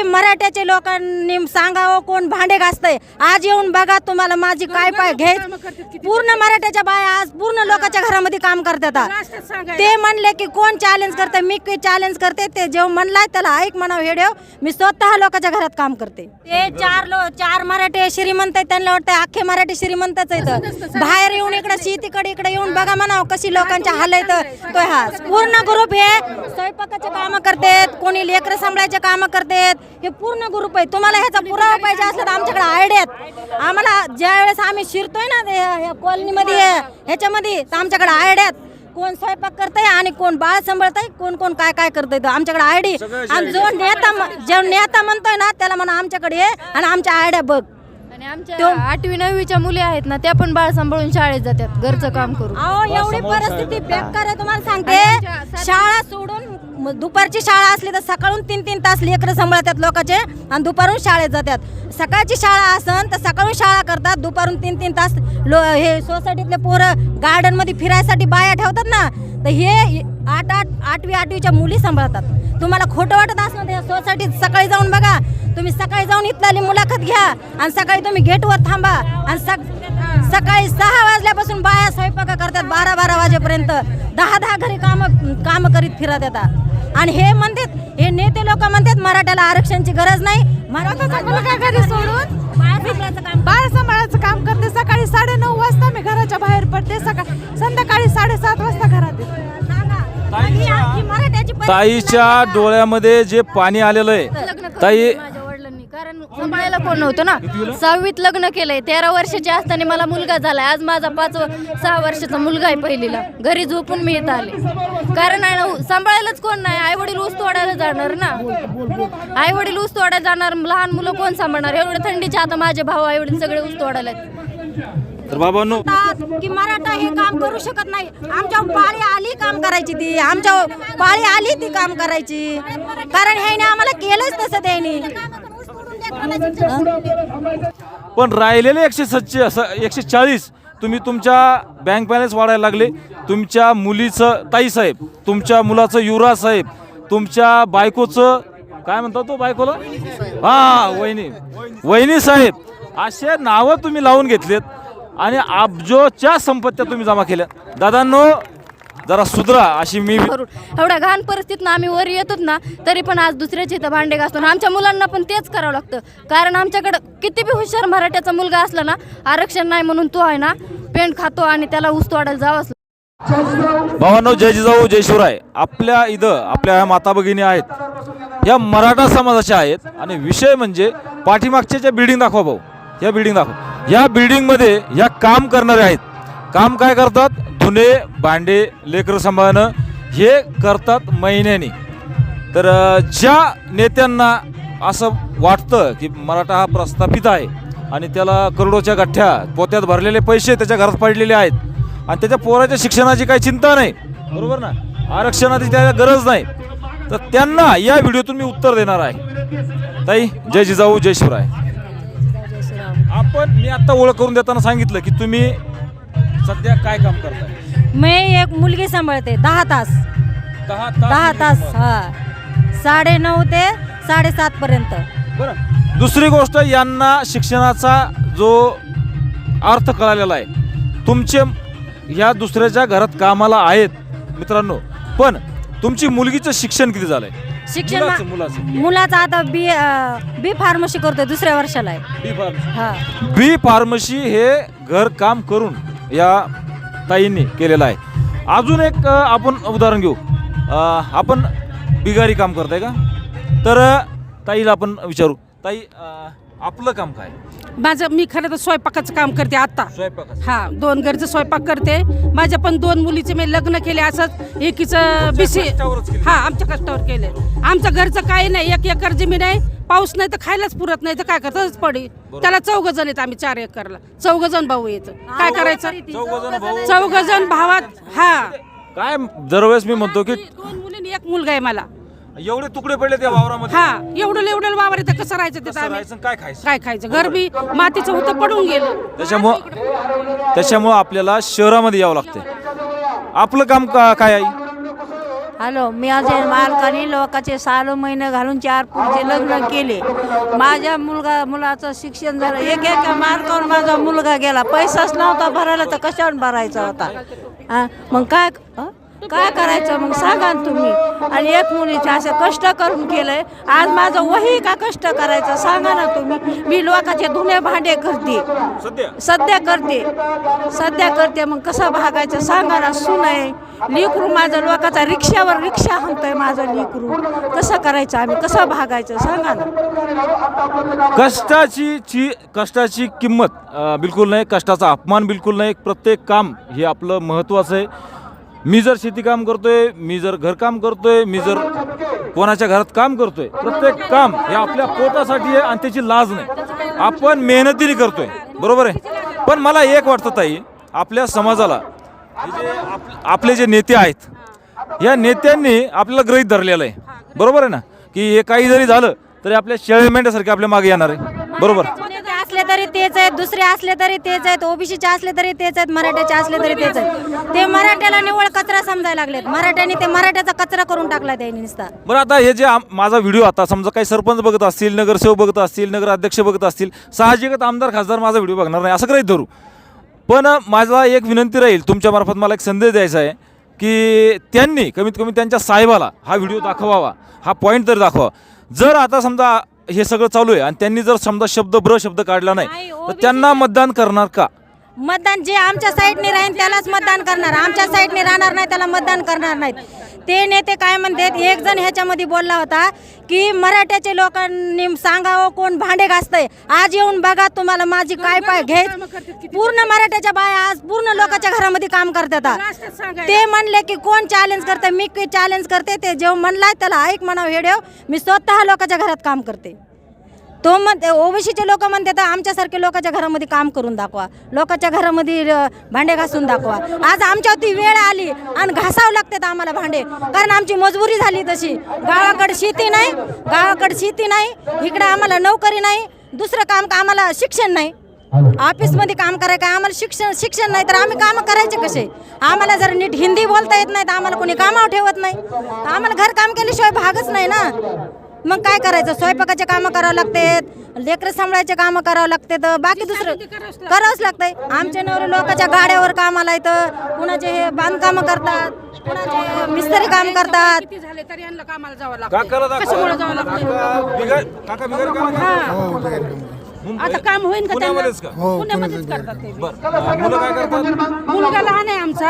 की मराठ्याचे लोकांनी सांगावं कोण भांडे घासतंय. आज येऊन बघा तुम्हाला माझी काय पाय घे पूर्ण मराठ्याच्या बाया आज पूर्ण लोकांच्या घरामध्ये काम करतात. ते म्हणले की कोण चॅलेंज करते मी चॅलेंज करते? ते जेव्हा म्हणलाय त्याला ऐक म्हणावं हेडेव मी स्वतः लोकांच्या घरात काम करते. ते चार लो चार मराठी श्रीमंत आहेत त्यांना वाटतं अख्खे मराठी श्रीमंतच आहेत. बाहेर येऊन इकडे शेतीकडे इकडे येऊन बघा म्हणावं कशी लोकांच्या हाल आहेत तो हा. पूर्ण ग्रुप हे स्वयंपाकाचे काम करतात कोणी लेकरं सांभाळायचे काम करतात हे पूर्ण ग्रुप आहे. तुम्हाला ह्याचा पुरावा पाहिजे असला तर आमच्याकडे आयडिया आहेत. आम्हाला ज्या वेळेस आम्ही शिरतोय ना कॉलनीमध्ये ह्याच्यामध्ये तर आमच्याकडे आयडिया आहेत. कोण स्वयंपाक करतंय आणि कोण बाळ सांभाळतंय कोण कोण काय काय करतंय. तर आमच्याकडे आयडी. आणि जो नेता जो नेता म्हणतोय ना त्याला म्हणा आमच्याकडे ये आणि आमच्या आयडिया बघ. आणि आमच्या आठवी नववीच्या मुली आहेत ना त्या पण बाळ सांभाळून शाळेत जातात घरचं काम करून. अहो एवढी परिस्थिती बेकार आहे तुम्हाला सांगते. शाळा सोडून मग दुपारची शाळा असली तर सकाळून तीन तीन तास लेकरं सांभाळतात लोकांचे आणि दुपारून शाळेत जातात. सकाळची शाळा असन तर सकाळून शाळा करतात दुपारून तीन तीन तास लो हे सोसायटीतले पोरं गार्डनमध्ये फिरायसाठी बाया ठेवतात ना तर हे आठ आठ आठवी आठवीच्या मुली सांभाळतात. तुम्हाला खोटं वाटत असणार तर या सोसायटीत सकाळी जाऊन बघा. तुम्ही सकाळी जाऊन इथल्याली मुलाखत घ्या. आणि सकाळी तुम्ही गेटवर थांबा. आणि सक सकाळी सहा वाजल्यापासून बाया स्वयंपाक करतात बारा बारा वाजेपर्यंत. दहा दहा घरी काम काम करीत फिरत येतात. आणि हे म्हणतात हे नेते लोक म्हणतात मराठ्याला आरक्षणची गरज नाही. मराठा ताईच्या डोळ्यामध्ये जे पाणी आलेलं आहे ताई दिलं माझ्या वडिलांनी कारण सांभाळायला कोण नव्हतं ना. सहावीत लग्न केलंय तेरा वर्षाची असताना मला मुलगा झालाय. आज माझा पाच व- सहा वर्षाचा मुलगा आहे पहिलीला. घरी झोपून मी येत आले. कारण आहे ना सांभाळायलाच कोण नाही. आई वडील ऊस तोडायला जाणार ना. आई वडील ऊस तोडायला जाणार लहान मुलं कोण सांभाळणार? एवढं थंडीच्या आता माझे भाऊ आई वडील सगळे ऊस तोडायला आहेत. तर बाबांनो म्हणतात की मराठा हे काम करू शकत नाही. आमच्या पाळी आली काम करायची ती. आमच्या पाळी आली ती काम करायची. कारण ह्याने आम्हाला केलंच तसं त्यांनी. पण राहिलेले एकशे सच्चे एकशे चाळीस तुम्ही तुमच्या बँक बॅलन्स वाढायला लागले. तुमच्या मुलीचं ताईसाहेब तुमच्या मुलाचं युवराज साहेब तुमच्या बायकोचं काय म्हणतो तो बायकोला? हा वहिनी. वहिनी साहेब असे नावं तुम्ही लावून घेतलेत. आणि अब्जोच्या संपत्त्या तुम्ही जमा केल्या. दादांनो जरा सुधरा अशी मी करून एवढ्या घाण परिस्थितीत आम्ही वर येतोत ना तरी पण आज दुसऱ्याच्या इथं भांडे घासतो आणि आमच्या मुलांना पण तेच करावं लागतं. कारण आमच्याकडं किती बी हुशार मराठ्याचा मुलगा असला ना आरक्षण नाही म्हणून तो आहे ना पेंट खातो आणि त्याला ऊस तोडायला जावंच भावांनो जय जिजाऊ जय शिवराय. आपल्या इथं आपल्या ह्या माता भगिनी आहेत. या मराठा समाजाच्या आहेत. आणि विषय म्हणजे पाठीमागच्या ज्या बिल्डिंग दाखवा भाऊ. या बिल्डिंग दाखवा. या बिल्डिंगमध्ये या काम करणारे आहेत. काम काय करतात? धुणे भांडे लेकरं सांभाळणं हे करतात महिन्याने. तर ज्या नेत्यांना असं वाटतं की मराठा हा प्रस्थापित आहे आणि त्याला करोडोच्या गठ्ठ्या पोत्यात भरलेले पैसे त्याच्या घरात पडलेले आहेत आणि त्याच्या पोराच्या शिक्षणाची काही चिंता नाही बरोबर ना? आरक्षणाची त्याला गरज नाही. तर त्यांना या व्हिडिओतून मी उत्तर देणार आहे. ताई जय जिजाऊ जय शिवराय. आपण मी आता ओळख करून देताना सांगितलं की तुम्ही सध्या काय काम करताय? मी एक मुलगी सांभाळते दहा तास. दहा दहा तास हा. साडे नऊ ते साडेसात पर्यंत. बरं. दुसरी गोष्ट यांना शिक्षणाचा जो अर्थ कळालेला आहे तुमचे या दुसऱ्याच्या घरात कामाला आहेत मित्रांनो. पण तुमची मुलगीचं शिक्षण किती झालंय? शिक्षण मुलाचं- मा- मुलाचं. मुलाचं आता बी बी फार्मसी करतोय दुसऱ्या वर्षाला आहे. बी फार्मसी हा. बी फार्मसी हे घर काम करून या ताईंनी केलेलं आहे. अजून एक अ, आपण उदाहरण घेऊ. अ, आपण बिगारी काम करताय का? तर अ, ताईला आपण विचारू. ताई अ, आपलं काम काय? माझं मी खरं तर स्वयंपाकाचं काम करते आता. स्वयंपाक हा दोन घरचं स्वयंपाक करते. माझ्या पण दोन मुलीचे मी लग्न केले असंच एकीचं बिसी कष्टावरच केले. हा आमच्या कष्टावर केले. आमचं घरचं काही नाही एक एकर जमीन आहे. पाऊस नाही तर खायलाच पुरत नाही तर काय करतच पडी. त्याला चौघ जण आहेत आम्ही चार एकरला. चौघ जण भाऊ येत काय करायचं? चौघजण भाऊ. चौघ जण भावात हा. काय दरवेळेस मी म्हणतो की दोन मुलींनी एक मुलगा आहे मला. एवढे तुकडे पडले त्या वावरामध्ये? हा एवढं एवढं वावर येतं कसं राहायचं तिथं कसं आम्ही? राहायचं आणि काय खायचं? काय खायचं? घर बी मातीचं होतं पडून गेलं. त्याच्यामुळं त्याच्यामुळं आपल्याला शहरामध्ये यावं लागते आपलं काम का काय आहे हॅलो मी अजय मालकाने लोकांचे साल महिने घालून चार पुढचे लग्न केले. माझ्या मुलगा मुलाचं शिक्षण झालं. एक एक मार्कावर माझा मुलगा गेला. पैसाच नव्हता भरायला तर कशावर भरायचा होता? हा मग काय हं? काय करायचं? मग सांगा ना तुम्ही. आणि एक मुलीचे असे कष्ट करून केलंय आज माझं वही का कष्ट करायचं? सांगा ना तुम्ही. मी लोकांचे धुणे भांडे करते. सध्या? सध्या करते. सध्या करते. मग कसं भागायचं? सांगा ना सून. आहे लेकरू माझं लोकांचा रिक्षावर रिक्षा हाणतोय माझं लेकरू. कसं करायचं आम्ही? कसं भागायचं? सांगा ना. कष्टाची ची कष्टाची किंमत बिलकुल नाही. कष्टाचा अपमान बिलकुल नाही. प्रत्येक काम हे आपलं महत्त्वाचं आहे. मी जर शेती काम करतोय मी जर घरकाम करतोय मी जर कोणाच्या घरात काम करतोय प्रत्येक काम हे आपल्या पोटासाठी आहे आणि त्याची लाज नाही. आपण मेहनतीने करतोय. बरोबर आहे? पण मला एक वाटतं ताई आपल्या समाजाला जे आपले जे नेते आहेत या नेत्यांनी आपल्याला गृहीत धरलेलं आहे. बरोबर आहे ना? की हे काही जरी झालं तरी आपल्या शेळे मेंढ्यासारखे आपल्या मागे येणार आहे. बरोबर? तरी तेच आहेत दुसरे असले तरी तेच आहेत ओबीसीचे असले तरी तेच आहेत मराठ्याचे असले तरी तेच आहेत. ते मराठ्याला निवळ कचरा समजायला लागलेत. मराठ्याने ते मराठ्याचा कचरा करून टाकला त्यांनी नुसता. बरं आता हे जे आम- माझा व्हिडिओ आता समजा काही सरपंच बघत असतील नगरसेवक बघत असतील नगराध्यक्ष बघत असतील साहजिकच आमदार खासदार माझा व्हिडिओ बघणार नाही असं काही धरू. पण माझा एक विनंती राहील तुमच्यामार्फत मला एक संदेश द्यायचा आहे की त्यांनी कमीत कमी त्यांच्या साहेबाला हा व्हिडिओ दाखवावा हा पॉईंट तरी दाखवा जर आता समजा हे सगळं चालू आहे. आणि त्यांनी जर समजा शब्द ब्र शब्द काढला नाही नाही, तर त्यांना मतदान करणार का? मतदान जे आमच्या साईडने राहील त्यालाच मतदान करणार. आमच्या साईडने राहणार नाही त्याला मतदान करणार नाहीत. ते नेते काय म्हणतात एक जण ह्याच्यामध्ये बोलला होता की मराठ्याचे लोकांनी सांगावं कोण भांडे घासतंय. आज येऊन बघा तुम्हाला माझी काय पाय घे पूर्ण मराठ्याच्या बाया आज पूर्ण लोकांच्या घरामध्ये काम करतात. ते म्हणले की कोण चॅलेंज करते मी चॅलेंज करते? ते जेव्हा म्हणलाय त्याला ऐक म्हणावं हेडेव मी स्वतः लोकांच्या घरात काम करते. तो म्हणते ओबीसीचे लोक म्हणते तर आमच्यासारखे लोकांच्या घरामध्ये काम करून दाखवा. लोकांच्या घरामध्ये भांडे घासून दाखवा. आज आमच्यावरती वेळ आली आणि घासावं लागतात आम्हाला भांडे. कारण आमची मजबुरी झाली तशी. गावाकडे शेती नाही गावाकडे शेती नाही इकडं आम्हाला नोकरी नाही दुसरं काम का आम्हाला शिक्षण नाही. ऑफिसमध्ये काम करायचं आम्हाला शिक्षण शिक्षण नाही तर आम्ही कामं करायचे कसे? आम्हाला जर नीट हिंदी बोलता येत नाही तर आम्हाला कोणी कामावर ठेवत नाही. आम्हाला घर काम केल्याशिवाय भागच नाही ना. मग काय करायचं? स्वयंपाकाचे कामं करावं लागतात लेकरं सांभाळायचे कामं करावं लागतात बाकी दुसरं करावंच लागतंय. आमचे नवरे लोकांच्या गाड्यावर कामाला येतं कुणाचे हे बांधकामं करतात कुणाचे मिस्त्री काम करतात. किती झाले तरी यांना कामाला जावं काकाला लागतं कशामुळे जावं लागतं काका बिगर काका बिगर का आता काम होईल का त्यांना? पुण्यामध्येच का? पुण्यामध्येच करतात ते. बरं. मुलं काय करतात? मुलगा लहान आहे आमचा.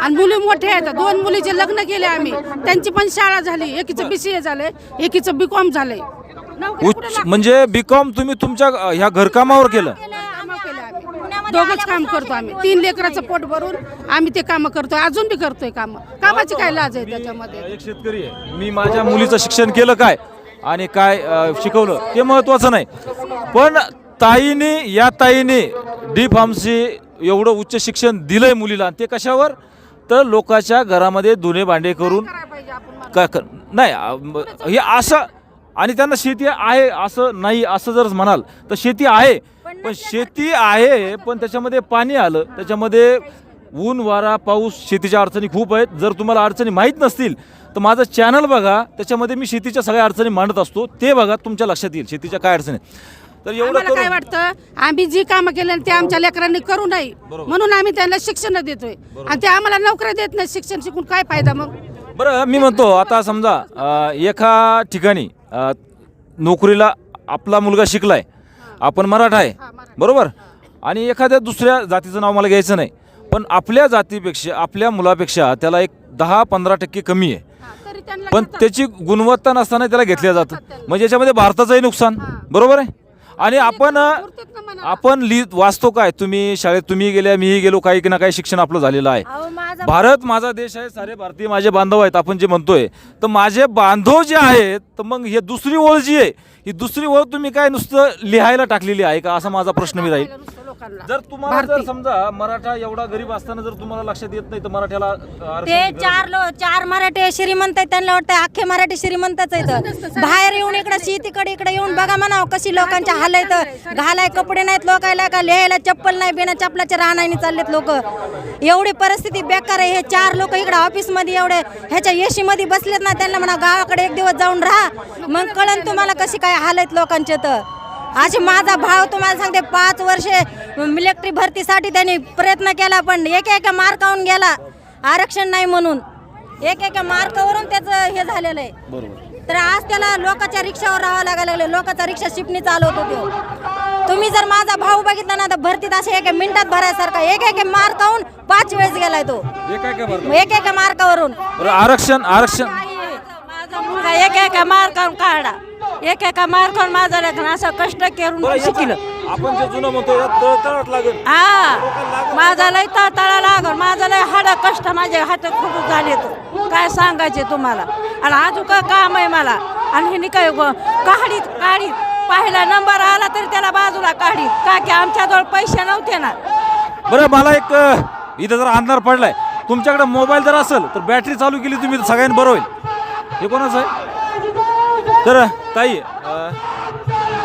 आणि मुली मोठे आहेत. दोन मुलीचे लग्न केले आम्ही त्यांची पण शाळा झाली. एकीचं बीसीए झालंय एकीचं बी कॉम झालंय. नोकरी कुठं उच्च लागते? म्हणजे बीकॉम तुम्ही तुमच्या अ, ह्या घरकामावर केलं? कामं केलं आम्ही. दोघंच काम करतो आम्ही. तीन लेकराचं पोट भरून आम्ही ते काम करतोय. अजून बी करतोय काम. कामाची काय लाज आहे त्याच्यामध्ये? एक शेतकरी आहे. मी माझ्या मुलीचं शिक्षण केलं काय? आणि काय शिकवलं ते महत्त्वाचं नाही. पण ताईने या ताईने डी फार्मसी एवढं उच्च शिक्षण दिलंय मुलीला. ते कशावर? तर लोकांच्या घरामध्ये धुणे भांडे करून का क- नाही हे असं आणि त्यांना शेती आहे असं नाही असं जर म्हणाल तर शेती आहे. पण शेती आहे. पण त्याच्यामध्ये पाणी आलं. त्याच्यामध्ये ऊन वारा पाऊस शेतीच्या अडचणी खूप आहेत. जर तुम्हाला अडचणी माहीत नसतील तर माझं चॅनल बघा त्याच्यामध्ये मी शेतीच्या सगळ्या अडचणी मांडत असतो ते बघा तुमच्या लक्षात येईल शेतीच्या काय अडचणी आहेत. तर एवढं आम्हाला काय करून वाटतं? आम्ही जी कामं केली ते आमच्या लेकरांनी करू नये म्हणून आम्ही त्यांना शिक्षण देतोय. आणि ते आम्हाला नोकऱ्या देत नाही शिक्षण शिकून काय फायदा मग? बरं मी म्हणतो आता समजा अ, एका ठिकाणी अ, नोकरीला आपला मुलगा शिकलाय आपण मराठा आहे बरोबर? आणि एखाद्या दुसऱ्या जातीचं नाव मला घ्यायचं नाही पण आपल्या जातीपेक्षा आपल्या मुलापेक्षा त्याला एक दहा पंधरा टक्के कमी आहे. तरी त्यांना पण त्याची गुणवत्ता नसताना त्याला घेतल्या जातं. म्हणजे याच्यामध्ये भारताचंही नुकसान. बरोबर आहे? आणि आपण आपण लिहित वाचतो काय? तुम्ही शाळेत तुम्ही गेल्या मीही गेलो काही ना काही शिक्षण आपलं झालेलं आहे. अहो माझा भारत माझा देश आहे सारे भारतीय माझे बांधव आहेत आपण जे म्हणतोय. तर माझे बांधव जे आहेत तर मग हे दुसरी ओळ जी आहे ही दुसरी ओळ तुम्ही काय नुसतं लिहायला टाकलेली आहे का? असा माझा प्रश्न मी राहील. लोकांना. जर तुम्हाला जर भारती. समजा मराठा एवढा गरीब असताना जर तुम्हाला लक्षात येत नाही तर मराठ्याला आरक्षण ते चार लो चार मराठे श्रीमंत आहेत त्यांना वाटतं अख्खे मराठी श्रीमंतच आहेत. बाहेर येऊन इकडे शेतीकडे इकडे येऊन बघा म्हणावं कशी लोकांच्या हाल आहेत. घालाय कपडे नाहीत लोकायला का लिहायला चप्पल नाही बिना चपलाच्या राहण्याने चाललेत लोक. एवढी परिस्थिती बेकार आहे. हे चार लोक इकडे ऑफिसमध्ये एवढे ह्याच्या एसी मध्ये बसलेत ना त्यांना म्हणा गावाकडे एक दिवस जाऊन राहा. मग कळन तुम्हाला कशी काय हाल आहेत लोकांचे तर. असे माझा भाव तुम्हाला सांगते पाच वर्षे मिलिटरी भरतीसाठी त्यांनी प्रयत्न केला पण एक एका मार्कावून गेला. आरक्षण नाही म्हणून. एक एका मार्कावरून त्याचं हे झालेलं आहे. बरोबर. तर आज त्याला लोकांच्या रिक्षावर राहावं लागायला लागलं. लोकांचा रिक्षा शिपणी चालवतो तो तुम्ही जर माझा भाऊ बघितला ना तर भरतीत असे एका मिनिटात भरायसारखा एक एक मार्कावून पाच वेळेस गेलाय तो. एक एका मार्कावरून. आरक्षण आरक्षण. माझा मुलगा एक एका मार्कावून काढा. एक एका मार्कावून माझा असं कष्ट करून शिकलं. आपण जे जुनं म्हणतो तळतळाट लागेल. हा. माझा लय तळतळा लागल. माझा लय हाड कष्ट माझे हात खूप झाले तो काय सांगायचे तुम्हाला? आणि अजून का काम आहे मला? आणि हिने काय काढीत काढीत. पाहिला नंबर आला तरी त्याला बाजूला काढीत. का की आमच्याजवळ पैसे नव्हते ना? बरं मला एक इथं जर अंधार पडलाय. तुमच्याकडे मोबाईल जर असेल तर बॅटरी चालू केली तुम्ही तर सगळ्यांनी बरं होईल. हे कोणाचं आहे? तर ताई अ,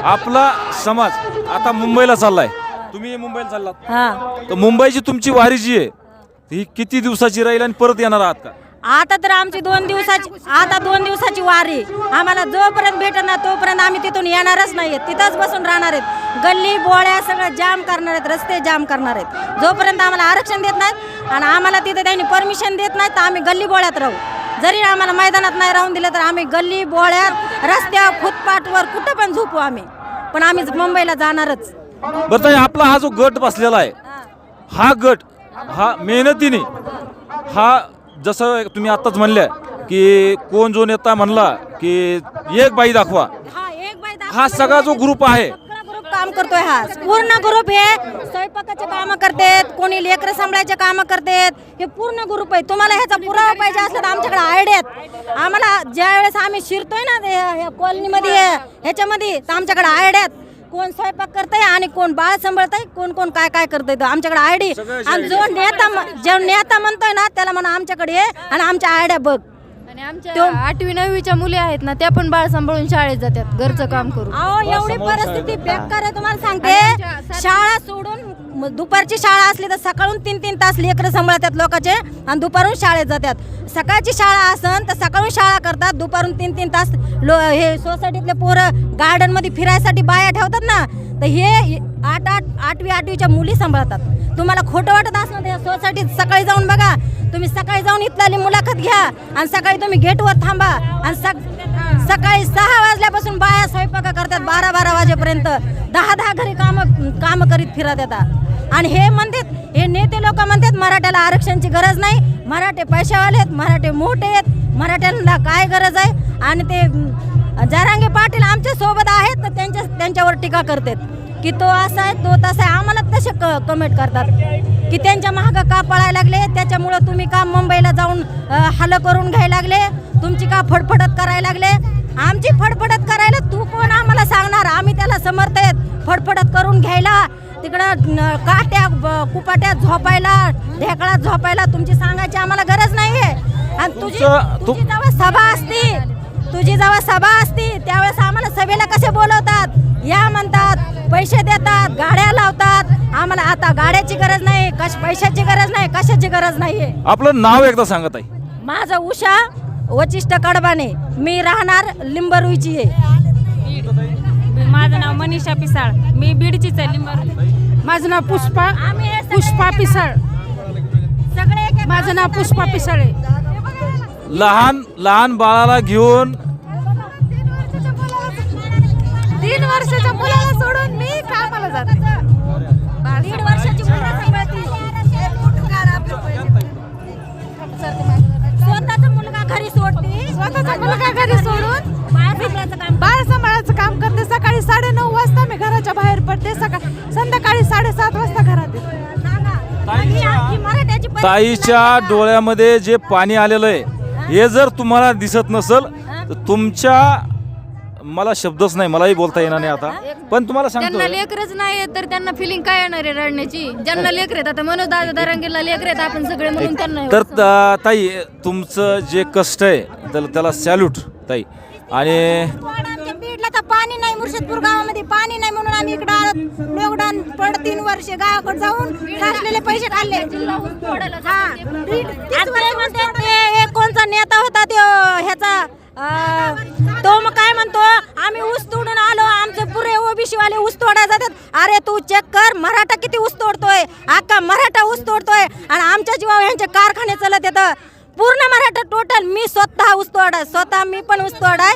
आपला समाज आता मुंबईला चाललाय. तुम्ही मुंबईला चाललात. हा. तर मुंबईची तुमची वारी जी आहे ही किती दिवसाची राहील आणि परत येणार आहात का? आता तर आमची दोन दिवसाची आता दोन दिवसाची वारी आम्हाला जोपर्यंत भेटत ना तोपर्यंत आम्ही तिथून येणारच नाही तिथंच बसून राहणार आहेत. गल्ली बोळ्या सगळं जाम करणार आहेत रस्ते जाम करणार आहेत. जोपर्यंत आम्हाला आरक्षण देत नाहीत आणि आम्हाला तिथे त्यांनी परमिशन देत नाहीत तर आम्ही गल्ली बोळ्यात राहू. जरी आम्हाला मैदानात नाही राहून दिलं तर आम्ही गल्ली बोळ्यात रस्त्यावर फुटपाथवर कुठं पण झोपू आम्ही. पण आम्ही मुंबईला जाणारच. बरं ताई आपला हा जो गट बसलेला आहे हा. गट हा मेहनतीने हा जसं तुम्ही आत्ताच म्हणल्या की कोण जो नेता म्हणला की एक बाई दाखवा. हा एक बाई हा सगळा जो ग्रुप आहे काम करतोय हा. पूर्ण ग्रुप हे स्वयंपाकाचे काम करतेत कोणी लेकरं सांभाळायचे काम करतेत. हे पूर्ण ग्रुप आहे. तुम्हाला ह्याचा पुरावा पाहिजे असला तर आमच्याकडे आयडिया आहेत. आम्हाला ज्या वेळेस आम्ही शिरतोय ना कॉलनीमध्ये ह्याच्यामध्ये तर आमच्याकडे आयडिया आहेत. कोण स्वयंपाक करतंय आणि कोण बाळ सांभाळतंय कोण कोण काय काय करतंय आमच्याकडे आयडी आणि जो नेता जो नेता म्हणतोय ना त्याला म्हणा आमच्याकडे ये आणि आमच्या आयडिया बघ. आणि आमच्या आठवी नववीच्या मुली आहेत ना त्या पण बाळ सांभाळून शाळेत जातात घरचं काम करून. अहो एवढी परिस्थिती बेकार आहे तुम्हाला सांगते. शाळा सोडून म- दुपारची शाळा असली तर सकाळून तीन तीन तास लेकरं सांभाळतात लोकांचे आणि दुपारून शाळेत जातात. सकाळची शाळा असन तर सकाळून शाळा करतात दुपारून तीन तीन तास लो हे सोसायटीतले पोरं गार्डनमध्ये फिरायसाठी बाया ठेवतात ना तर हे आठ आठ आठवी आठवीच्या मुली सांभाळतात. तुम्हाला खोटं वाटत असलं तर या सोसायटीत सकाळी जाऊन बघा. तुम्ही सकाळी जाऊन इथली मुलाखत घ्या आणि सकाळी तुम्ही गेटवर थांबा आणि सक सकाळी सहा वाजल्यापासून बाया स्वयंपाक करतात बारा बारा वाजेपर्यंत. दहा दहा घरी काम काम करीत फिरत येतात. आणि हे म्हणतात हे नेते लोक म्हणतात मराठ्याला आरक्षणची गरज नाही. मराठे पैशावाले आहेत मराठे मोठे आहेत. मराठ्यांना काय गरज आहे? आणि ते जारांगे पाटील आमच्यासोबत आहेत तर त्यांच्या त्यांच्यावर टीका करतात. की तो असा आहे तो तसा आहे. आम्हाला तसे क कमेंट करतात की त्यांच्या महाग का पळायला लागले? त्याच्यामुळं तुम्ही का मुंबईला जाऊन हाल करून घ्यायला लागले? तुमची का फडफडत करायला लागले? आमची फडफडत करायला तू कोण आम्हाला सांगणार? आम्ही त्याला समर्थ आहेत. फडफडत करून घ्यायला. तिकडं काट्या कुपाट्यात झोपायला ढेकळात झोपायला तुमची सांगायची आम्हाला गरज नाहीये. आणि तुझी तुझी जेव्हा सभा असती तुझी जेव्हा सभा असती त्यावेळेस आम्हाला सभेला कसे बोलवतात? या म्हणतात पैसे देतात गाड्या लावतात. आम्हाला आता गाड्याची गरज नाही कश पैशाची गरज नाही कशाची गरज नाहीये. आपलं नाव एकदा सांगत आहे माझं उषा वचिष्ठ कडबाने. मी राहणार लिंबरुईची आहे माझं नाव मनीषा पिसाळ. मी बीडचीच आहे लिंबर माझं नाव पुष्पा आम्ही हे सगळे- पुष्पा पिसाळ. सगळे एक- माझं नाव पुष्पा पिसाळ. आहे लहान लहान बाळाला घेऊन तीन वर्षाच्या मुलाला सोडून मी कामाला जाते. दीड वर्षाची मुलगी सांभाळती. स्वतःचा मुलगा घरी सोडती. स्वतःचा मुलगा घरी सोडून बाहेर सांभाळायचं काम बाळ सांभाळायचं काम करते. सकाळी साडे नऊ वाजता मी घराच्या बाहेर पडते. सकाळ संध्याकाळी साडेसात वाजता घरात येते. सांगा आमची मराठ्याची परिस्थिती ताईच्या. डोळ्यामध्ये जे पाणी आलेलं आहे हे जर तुम्हाला दिसत नसल तर तुमच्या मला शब्दच नाही मलाही बोलता येणार नाही आता. पण तुम्हाला सांगतो त्यांना लेकरच नाही तर त्यांना फिलिंग काय येणार आहे रडण्याची? ज्यांना लेकर आहेत आता मनोज दादा दरंगीला लेकर आहेत आपण सगळे म्हणून त्यांना तर त- ताई तुमचं जे कष्ट आहे त्याला त्याला सॅल्यूट ताई. आणि मुर्शिदपूर गावामध्ये पाणी नाही म्हणून आम्ही इकडे आलो. लॉकडाऊन पड तीन वर्ष. गावाकडे जाऊन साचलेले पैसे खाल्ले. एक कोणचा नेता होता तो ह्याचा तो मग काय म्हणतो आम्ही ऊस तोडून आलो. आमचे पुरे ओबीसी वाले ऊस तोडायला जातात. अरे तू चेक कर मराठा किती ऊस तोडतोय. अख्खा मराठा ऊस तोडतोय. आणि आमच्या जीवावर यांचे कारखाने चालत येतं. पूर्ण मराठा टोटल मी स्वतः ऊस तोडाय. स्वतः मी पण ऊस तोडाय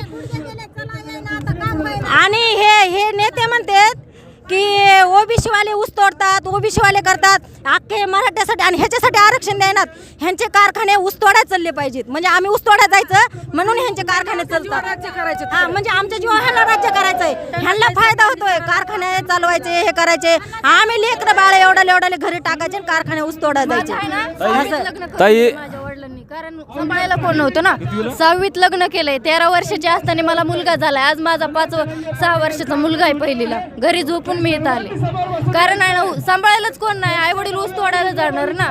आणि हे हे नेते म्हणतात की ओबीसी वाले ऊस तोडतात ओबीसी वाले करतात. अख्खे मराठ्यासाठी आणि ह्याच्यासाठी आरक्षण देणार. ह्यांचे कारखाने ऊस तोडायला चालले पाहिजेत. म्हणजे आम्ही ऊस तोडायला जायचं म्हणून ह्यांचे कारखाने चालतात. राज्य करायचे हा म्हणजे आमच्या जीवा ह्यांना राज्य करायचंय. ह्यांना फायदा होतोय. कारखाने चालवायचे हे करायचे. आम्ही लेकर बाळ एवढाले एवढाले घरी टाकायचे आणि कारखाने ऊस तोडायला जायचे. ताई- माझ्या वडिलांनी कारण सांभाळायला कोण नव्हतं ना. सहावीत लग्न केलंय तेरा वर्षाचे असताना मला मुलगा झालाय. आज माझा पाच सहा वर्षाचा मुलगा आहे पहिलीला. घरी झोपून मी येत आले. कारण आहे ना सांभाळायलाच कोण नाही. आई वडील ऊस तोडायला जाणार ना.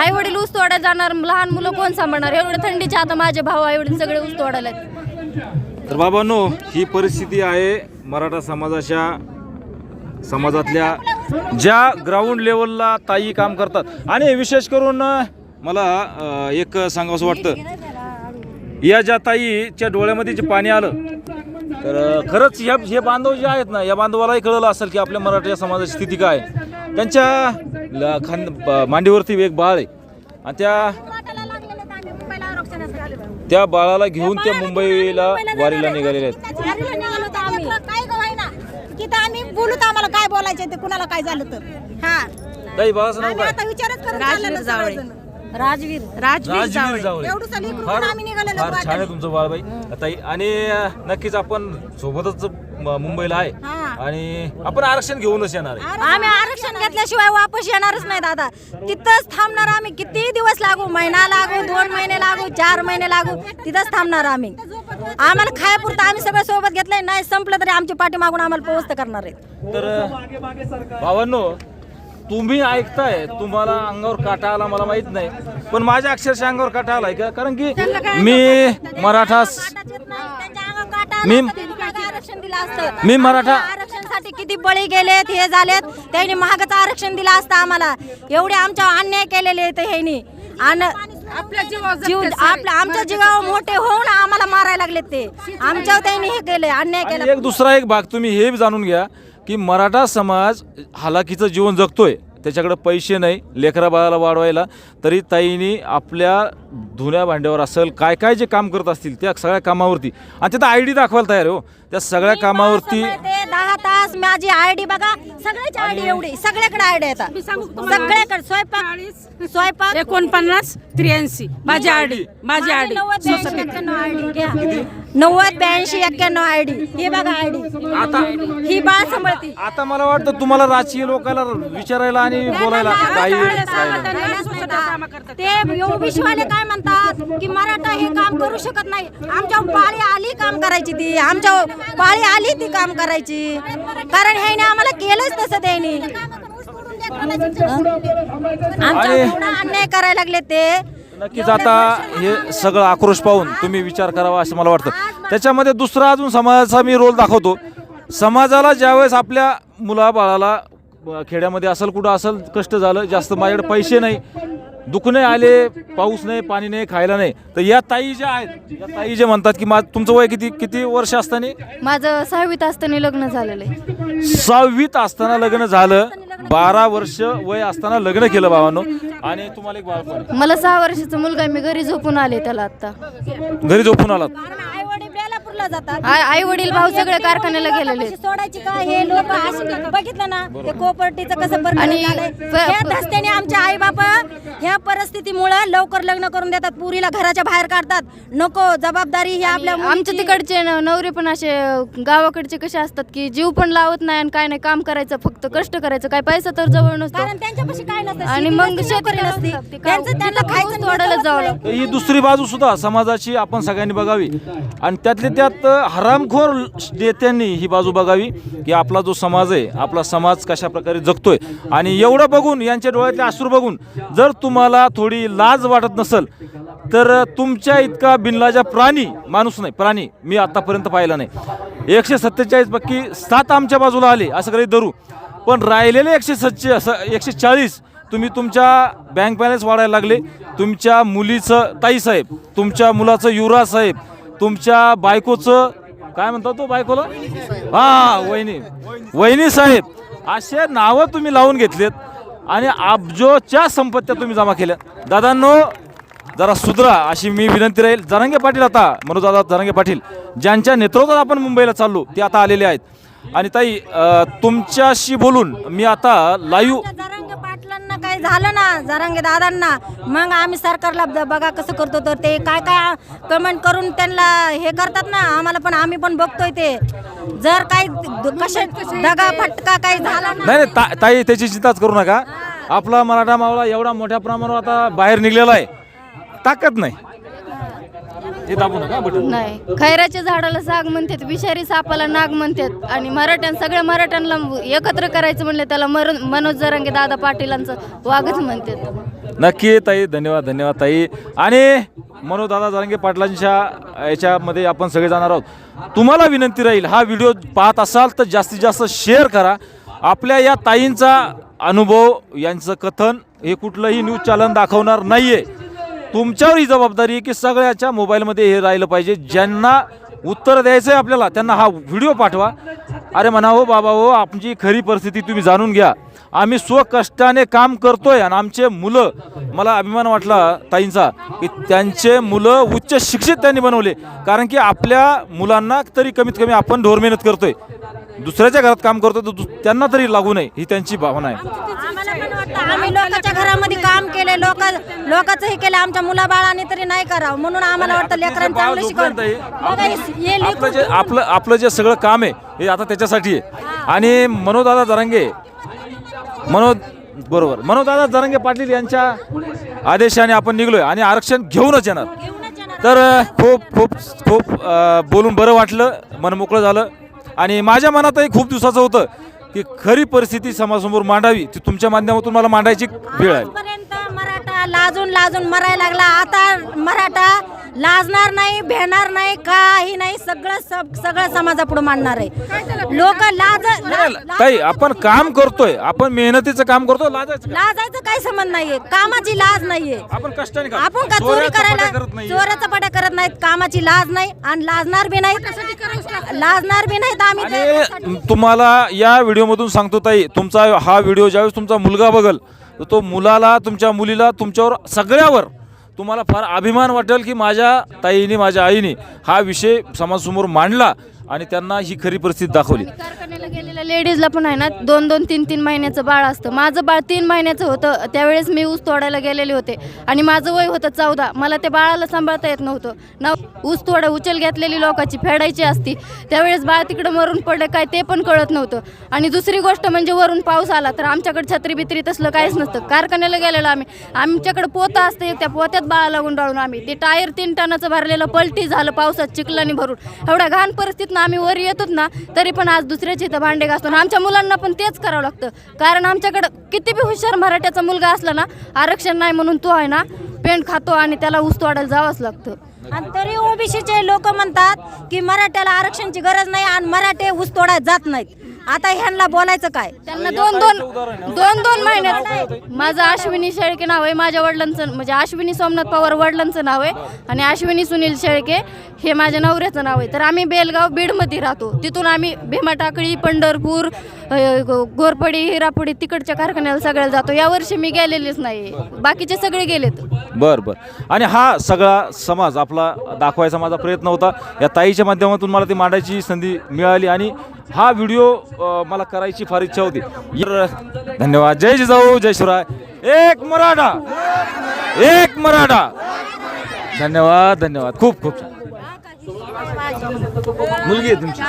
आई वडील ऊस तोडायला जाणार. लहान मुलं कोण सांभाळणार? एवढं थंडीच्या आता माझे भाऊ आई वडील सगळे ऊस तोडायला आहेत. तर बाबांनो ही परिस्थिती आहे मराठा समाजाच्या समाजातल्या ज्या ग्राउंड लेवलला ताई काम करतात. आणि विशेष करून मला अ, एक सांगावंसं वाटतं. या ज्या ताईच्या डोळ्यामध्ये जे पाणी आलं तर अ, खरंच ह्या हे बांधव जे आहेत ना या बांधवालाही कळलं असेल की आपल्या मराठा समाजाची स्थिती काय आहे. त्यांच्या ल- खांद ब- मांडीवरती एक बाळ आहे. आणि त्या त्या बाळाला घेऊन त्या मुंबईला वारीला निघालेले आहेत. काय गवायना तिथं आम्ही बोलू तर आम्हाला काय बोलायचं ते कुणाला काय झालं तर. हा. ताई बाळाचं नाव आम्ही काय? आता विचारच राजवीर चाललेलो जावळे. राजवीर राजवीर राजवीर जावळे. एवढं साली इकडून फार आम्ही निघालेलो फार छान आहे. तुमचं बाळबाई ताई आणि अं, नक्कीच आपण सोबतच म- मुंबईला आहे. हा. आणि आपण आरक्षण घेऊनच येणार आहे. आम्ही आरक्षण घेतल्याशिवाय वापस येणारच नाही दादा. तिथंच थांबणार आम्ही. किती दिवस लागू महिना लागू दोन महिने लागू चार महिने लागू तिथंच थांबणार आम्ही. आम्हाला खायापुरतं आम्ही सगळं सोबत घेतलंय. नाही संपलं तरी आमची पाठी मागून आम्हाला पोहोचत करणार आहेत. तर भावांनो तुम्ही ऐकताय तुम्हाला अंगावर काटा आला मला माहीत नाही. पण माझ्या अक्षरशः अंगावर काटा आलाय का? कारण की मी मराठा मी- आरक्षण दिलं असतं. मी मराठा- आरक्षणासाठी किती बळी गेलेत हे झालेत. त्यांनी महागाचं आरक्षण दिलं असतं आम्हाला. एवढे आमच्या अन्याय केलेले आहेत ह्यांनी. आणि आपल्या जीवावर जीव जगतात सारे. आपल्या आमच्या जीवावर मोठे होऊन आम्हाला मारायला लागलेत ते. आमच्या त्यांनी हे केले अन्याय केला. एक दुसरा एक भाग तुम्ही हे जाणून घ्या. की मराठा समाज हालाकीचं जीवन जगतोय. त्याच्याकडे पैसे नाही लेकरा बाळाला वाढवायला. तरी ताईनी आपल्या धुण्या भांड्यावर असेल काय काय जे काम करत असतील त्या सगळ्या कामावरती. आणि त्याचा आय डी दाखवायला तयार आहे हो. त्या सगळ्या कामावरती ते दहा तास माझी आयडी बघा सगळ्याची आयडी एवढी सगळ्याकडे आयडी येतात? सगळ्याकडे स्वयंपाक स्वयंपाक. एकोणपन्नास त्र्याऐंशी माझी आडी माझी माझी आडी नव्वद ब्याऐंशी एक्क्याण्णव आयडी घ्या. नव्वद ब्याऐंशी एक्क्याण्णव आयडी हे बघा आयडी आता ही बाळ सांभाळती. आता मला वाटतं तुम्हाला राजकीय लोकांना विचारायला आणि बोलायला काही ते वाले काय म्हणतात की मराठा हे काम करू शकत नाही. आमच्या पाळी आली काम करायची ती आमच्या पाळी आली ती काम करायची. कारण ह्याने आम्हाला केलंच तसं त्यांनी. आमच्या अन्याय करायला लागले ते. नक्कीच आता हे सगळं आक्रोश पाहून तुम्ही विचार करावा असं मला वाटतं. त्याच्यामध्ये दुसरा अजून समाजाचा मी रोल दाखवतो. समाजाला ज्यावेळेस आपल्या मुलाबाळाला खेड्यामध्ये असेल कुठं असेल कष्ट झालं जास्त माझ्याकडे पैसे नाही दुखणे आले पाऊस नाही पाणी नाही खायला नाही. तर या ताई ज्या आहेत या ताई जे म्हणतात की माझं तुमचं वय किती किती वर्ष असताना? माझं सहावीत असताना लग्न झालेलं आहे. सहावीत असताना लग्न झालं बारा वर्ष वय असताना लग्न केलं भावानं. आणि तुम्हाला एक बाळपण. मला सहा वर्षाचा मुलगा आहे मी घरी झोपून आले त्याला आता. घरी झोपून आलात. आई वडील बेलापूरला जातात आई वडील भाऊ सगळे कारखान्याला गेलेले आहेत. सोडायची का हे लोक बघितलं ना ते कोपर्टीचं कसं परिणाम आणि झालंय. प- ह्या धस्त्याने आमच्या आई बापा ह्या परिस्थितीमुळे लवकर लग्न करून देतात पुरीला घराच्या बाहेर काढतात नको जबाबदारी ही आपल्या आमच्या मुलीची. तिकडचे न- नवरे पण असे गावाकडचे कसे असतात की जीव पण लावत नाही आणि काय नाही काम करायचं फक्त कष्ट करायचं काय पैसा तर जवळ नसतो कारण त्यांच्यापाशी काय नसतं आणि शेती मग नसती, शेती नोकरी करावं नसती लागते. त्यांचं त्यांना खायचं तोडायला जावं लागतं. ही दुसरी बाजू सुद्धा समाजाची आपण सगळ्यांनी बघावी आणि त्यातले त्यात याच्यात हरामखोर नेत्यांनी ही बाजू बघावी की आपला जो समाज आहे आपला समाज कशा प्रकारे जगतोय. आणि एवढं बघून यांच्या डोळ्यातले अश्रू बघून जर तुम्हाला थोडी लाज वाटत नसेल तर तुमच्या इतका बिनलाजा प्राणी माणूस नाही प्राणी मी आतापर्यंत पाहिला नाही. एकशे सत्तेचाळीस पक्की सात आमच्या बाजूला आले असं काही धरू. पण राहिलेले एकशे सच्चे असं एकशे चाळीस तुम्ही तुमच्या बँक बॅलन्स वाढायला लागले. तुमच्या मुलीचं ताईसाहेब तुमच्या मुलाचं युवराज साहेब तुमच्या बायकोचं काय म्हणतात तो बायकोला? हा वहिनी. वहिनी साहेब असे नावं तुम्ही लावून घेतलेत आणि अब्जोच्या संपत्त्या तुम्ही जमा केल्या. दादांनो जरा सुधरा अशी मी विनंती राहील. जरांगे पाटील आता मनोजदादा जरांगे पाटील ज्यांच्या नेतृत्वात आपण मुंबईला चाललो ते आता आलेले आहेत. आणि ताई तुमच्याशी बोलून मी आता लाईव्ह काही झालं ना जरांगे दादांना? मग आम्ही सरकारला बघा कसं करतो तर ते काय काय कमेंट करून त्यांना हे करतात ना आम्हाला पण आम्ही पण बघतोय ते. जर काही कसे दगा फटका काही झाला नाही नाही ता- ताई त्याची चिंताच करू नका. आपला मराठा मावळा एवढा मोठ्या प्रमाणावर आता बाहेर निघलेला आहे. ताकद नाही. दाबू नका बटन. नाही. खैराच्या झाडाला साग म्हणतात विषारी सापाला नाग म्हणतात. आणि मराठ्यां सगळ्या मराठ्यांना एकत्र करायचं म्हणलं त्याला मनोज जरांगे दादा पाटीलांचं वागच म्हणतात. नक्की ताई धन्यवाद धन्यवाद ताई. आणि मनोदादा जारंगे पाटलांच्या याच्यामध्ये आपण सगळे जाणार आहोत. तुम्हाला विनंती राहील हा व्हिडिओ पाहत असाल तर जास्तीत जास्त शेअर करा. आपल्या या ताईंचा अनुभव यांचं कथन हे कुठलंही न्यूज चॅनल दाखवणार नाही आहे तुमच्यावर ही जबाबदारी आहे की सगळ्याच्या मोबाईलमध्ये हे राहिलं पाहिजे. ज्यांना उत्तर द्यायचं आहे आपल्याला त्यांना हा व्हिडिओ पाठवा. अरे म्हणा हो बाबा हो आमची खरी परिस्थिती तुम्ही जाणून घ्या. आम्ही स्वकष्टाने काम करतोय आणि आमचे मुलं मला अभिमान वाटला ताईंचा की त्यांचे मुलं उच्च शिक्षित त्यांनी बनवले. कारण की आपल्या मुलांना तरी कमीत कमी आपण ढोर मेहनत करतोय. दुसऱ्याच्या घरात काम करतोय तर त्यांना तरी लागू नये ही त्यांची भावना आहे. वाटतं? आम्ही लोकांच्या घरामध्ये काम केले लोक लोकांचं हे केलं आमच्या मुलाबाळांनी तरी नाही करावं. म्हणून आम्हाला वाटतं लेकरांना चांगलं शिकवलं बघा, हे- हे आपलं लेकरं जे आपलं आपलं जे सगळं काम आहे हे आता त्याच्यासाठी आहे. आणि मनोदादा जरांगे मनोज बरोबर. मनोदादा जरांगे पाटील यांच्या आदेशाने आपण निघलोय आणि आरक्षण घेऊनच येणार. तर अ, खूप खूप खूप अ, बोलून बरं वाटलं मन मोकळं झालं. आणि माझ्या मनातही खूप दिवसाचं होतं. की खरी परिस्थिती समाजासमोर मांडावी ती तुमच्या माध्यमातून मला मांडायची वेळ आहे आजपर्यंत मराठा लाजून लाजून मरायला लागला. आता मराठा लाजणार नाही भेणार नाही काही नाही सगळं सब सगळं समाजापुढे मांडणार आहे. लोक लाज ताई आपण काम करतोय. आपण मेहनतीचं काम करतो लाजायचं का? लाजायचं काही संबंध नाहीये? कामाची लाज नाहीये. आपण कष्टाने आपण का चोरी चोऱ्या चपाट्या करायला करत नाहीये. चोऱ्याचा पाट्या करत नाहीत कामाची लाज नाही आणि लाजणार बी नाहीत. लाजणार बी नाहीत आम्ही आणि तुम्हाला या व्हिडिओमधून सांगतो ताई तुमचा हा व्हिडिओ ज्यावेळेस तुमचा मुलगा बघल तर तो मुलाला तुमच्या मुलीला तुमच्यावर सगळ्यावर तुम्हाला फार अभिमान वाटेल की माझ्या ताईने माझ्या आईने हा विषय समाजासमोर मांडला. आणि त्यांना ही खरी परिस्थिती दाखवली. कारखान्याला गेलेल्या लेडीजला पण आहे ना दोन दोन तीन तीन महिन्याचं बाळ असतं. माझं बाळ तीन महिन्याचं होतं त्यावेळेस मी ऊस तोडायला गेलेले होते. आणि माझं वय होतं चौदा. मला त्या बाळाला सांभाळता येत नव्हतं. ना ऊस तोडा उचल घेतलेली लोकांची फेडायची असती. त्यावेळेस बाळ तिकडं मरून पडलं काय ते पण कळत नव्हतं. आणि दुसरी गोष्ट म्हणजे वरून पाऊस आला तर आमच्याकडे छत्री बित्री तसलं काहीच नसतं. कारखान्याला गेलेलो आम्ही. आमच्याकडे पोतं असते त्या पोत्यात बाळाला गुंडाळून आम्ही. ते टायर तीन टनाचं भरलेलं पलटी झालं पावसात चिखलानी भरून. एवढ्या घाण परिस्थितीनं आम्ही वर येतोच ना तरी पण आज दुसऱ्याच्या इथं भांडे घासतो आणि आमच्या मुलांना पण तेच करावं लागतं. कारण आमच्याकडं किती बी हुशार मराठ्याचा मुलगा असला ना आरक्षण नाही म्हणून तो आहे ना पेंट खातो आणि त्याला ऊस तोडायला जावंच लागतं. आणि तरी ओबीसीचे लोक म्हणतात की मराठ्याला आरक्षणची गरज नाही आणि मराठे ऊस तोडायला जात नाहीत. आता ह्यांना बोलायचं काय? त्यांना दोन दोन दोन दोन महिन्यात माझं अश्विनी शेळके नाव आहे माझ्या वडिलांचं म्हणजे अश्विनी सोमनाथ पवार वडिलांचं नाव आहे आणि अश्विनी सुनील शेळके हे माझ्या नवऱ्याचं नाव आहे. तर आम्ही बेलगाव बीडमध्ये राहतो. तिथून आम्ही भीमा टाकळी पंढरपूर गोरपडी हिरापुडी तिकडच्या कारखान्याला सगळ्याला जातो. यावर्षी मी गेलेलेच नाही. बाकीचे सगळे गेलेत. बर बर. आणि हा सगळा समाज आपला दाखवायचा माझा प्रयत्न होता. या ताईच्या माध्यमातून मला ती मांडायची संधी मिळाली आणि हा व्हिडिओ मला करायची फार इच्छा होती. धन्यवाद. जय जिजाऊ जय शिवराय. एक मराठा. एक मराठा. धन्यवाद धन्यवाद. खूप खूप मुलगी आहे तुमची.